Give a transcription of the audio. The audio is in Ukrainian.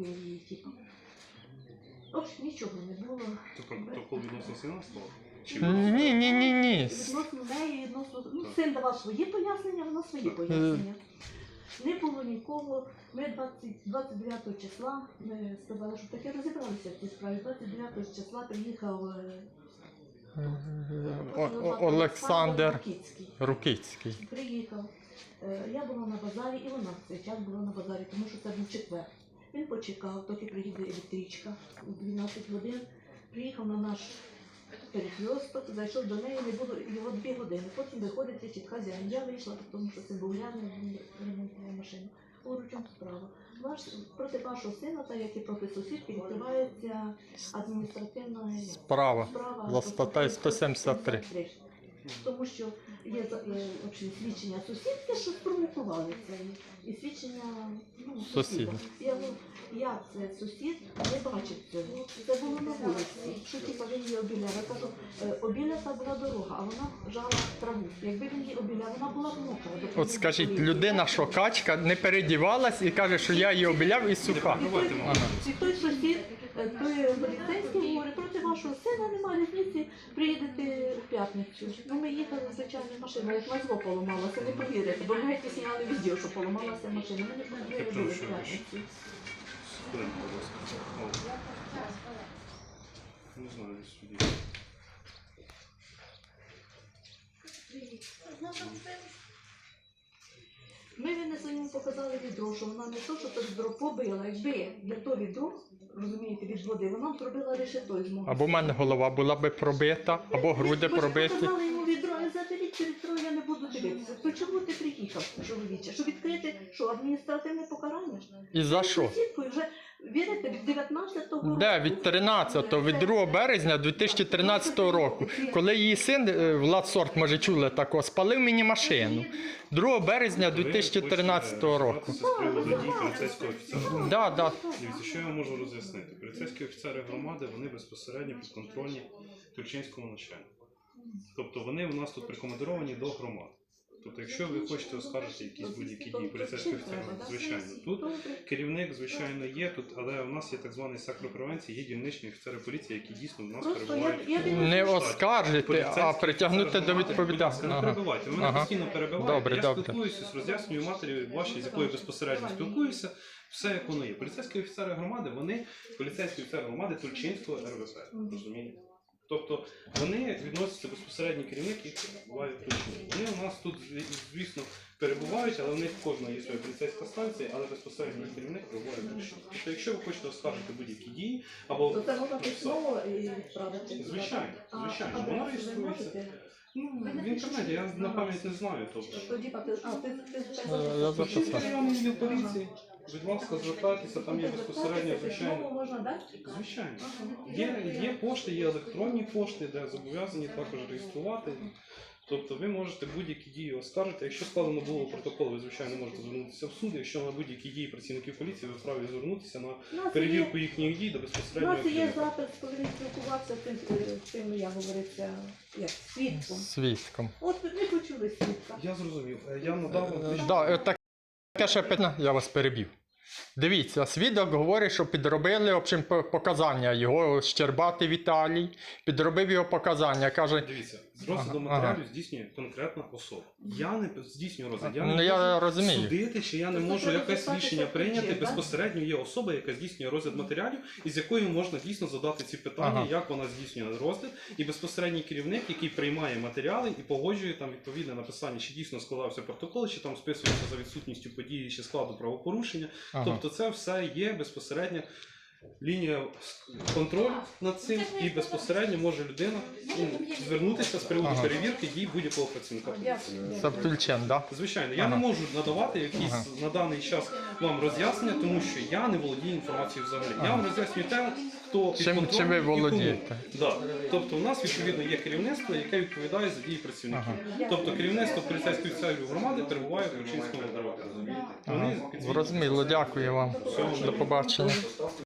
він її типу. Ось нічого не було. Це протокол відносно сина? Чи Ні, ні, ні, ні. Відносно неї, відносно. Ну, син давав свої пояснення, вона свої пояснення. Не було нікого. Ми 20, 29 числа ми сказали, що таке розібралися в цій справі. 29 числа приїхав е, О- О- Олександр. Рукицький. Приїхав. Е, Я була на базарі, і вона в цей час була на базарі, тому що це був четвер. Він почекав, доки приїде електричка у 12 годин. Приїхав на наш перехльосток, зайшов до неї, не було його дві години. Потім виходить кричить хазяїн. Я вийшла, тому що це був він ремонтував машину. Говорю, справа? Ваш, проти вашого сина, та як і проти сусідки, відкривається адміністративна Справа. справа За статтею 173. Тому що є е, общем, свідчення сусідки, що спровокували це. І свідчення ну, сусіда. Я, ну, я це сусід не бачив цього. Це було на вулиці. Що типа він її обіляв. Я кажу, е, обілята була дорога, а вона жала траву. Якби він її обіляв, вона була б мокра. От скажіть, людина шокачка не передівалась і каже, що я її обіляв і суха. І той, і той сусід, е, той поліцейський говорить, проти вашого сина немає різниці, приїдете в п'ятницю. Ну ми їхали, звичайно, машина, як назво поламалося, не повірите, бо ми геть зняли відео, що поламалася машина. Ми не повірили в п'ятницю. Не знаю, десь сюди. Ми винесли йому показали відро, що вона не то, що то відро побила, якби я то відро, розумієте, від води, вона б пробила решето з мого. Або в мене голова була би пробита, або груди ж пробиті. показали йому відро, але заберіть це відро, я не буду дивитися. То чому ти приїхав, чоловіче? Щоб відкрити, що адміністративне покарання? І за що? Сіткою вже вірите від 19-го року. Де від 13-го, від 2 березня 2013 року, коли її син е, Влад Сорт, може чули такого, спалив мені машину. 2 березня 2013 року. З приводу дій поліцейського офіцера. Да, да. Дивіться, що я можу роз'яснити. Поліцейські офіцери громади вони безпосередньо підконтрольні Тульчинському начальнику. Тобто вони у нас тут прикомандировані до громад. Тобто, якщо ви хочете оскаржити якісь будь-які дії поліцейських офіцерів, звичайно, тут керівник, звичайно, є тут, але у нас є так званий сектор превенції, є дільничні офіцери поліції, які дійсно в нас Просто перебувають. я- я Не штаті. оскаржити, а притягнути до будь відповідальності. Не Ага. перебивайте, ви мене Ага. постійно перебиваєте. Добре, я добре. спілкуюся з роз'яснюю матері вашій, з якою безпосередньо спілкуюся. Все як воно є. Поліцейські офіцери громади, вони поліцейські офіцери громади Тульчинського РВП. Розумієте? Тобто вони відносяться безпосередньо керівник, який перебуває в Вони у нас тут, звісно, перебувають, але у них в кожного є своя поліцейська станція, але безпосередньо керівник перебуває в Тобто, якщо ви хочете оскаржити будь-які дії, або То це можна письмово і відправити. Звичайно, звичайно. а Вона реєструється. ну, в інтернеті, я на пам'ять не знаю. Тобто. Тоді, папі- а ти, ти, ти, Е, я записав. Пишіть районний відділ поліції. Будь ласка, звертайтеся, там є безпосередньо, звичайно. Можна дати? Звичайно. Є, є пошти, є електронні пошти, де зобов'язані також реєструвати. Тобто ви можете будь-які дії оскаржити. Якщо складено було протокол, ви звичайно можете звернутися в суд. Якщо на будь-які дії працівників поліції, ви вправі звернутися на У нас є- перевірку їхніх дій до У безпосередньо. нас є запис, коли він спілкувався з тим, е, з тим, я говориться, як свідком. Свідком. От ви не почули свідка. Я зрозумів. Е, Я надав вам Е, Да, е, так- таке ще питання, я вас перебів. Дивіться, свідок говорить, що підробили общем, показання його Щербати Віталій, підробив його показання. Каже, Дивіться, розгляду Ага, матеріалів здійснює конкретна особа. Я не здійснюю розгляд. Я не ну я можу розумію. судити, чи я не Тобто можу якесь рішення прийняти. так? Безпосередньо є особа, яка здійснює розгляд матеріалів, і з якою можна дійсно задати ці питання, Ага. як вона здійснює розгляд, і безпосередній керівник, який приймає матеріали і погоджує там відповідне написання, чи дійсно складався протокол, чи там списується за відсутністю події чи складу правопорушення. Ага. Тобто це все є безпосередньо лінія контролю над цим, і безпосередньо може людина ну, звернутися з приводу Ага. перевірки дій будь-якого працівника. поліції. Савтульчен, да? Звичайно, я Ага. не можу надавати якісь Ага. на даний час вам роз'яснення, тому що я не володію інформацією взагалі. Я вам роз'яснюю те, хто Чим, чим ви і кому. володієте? Да. Тобто у нас відповідно є керівництво, яке відповідає за дії працівників. Тобто керівництво поліцейської офіцерів громади перебуває в Рівчинському РВП. Вони Ага. підзвітні. Зрозуміло, дякую вам. До побачення.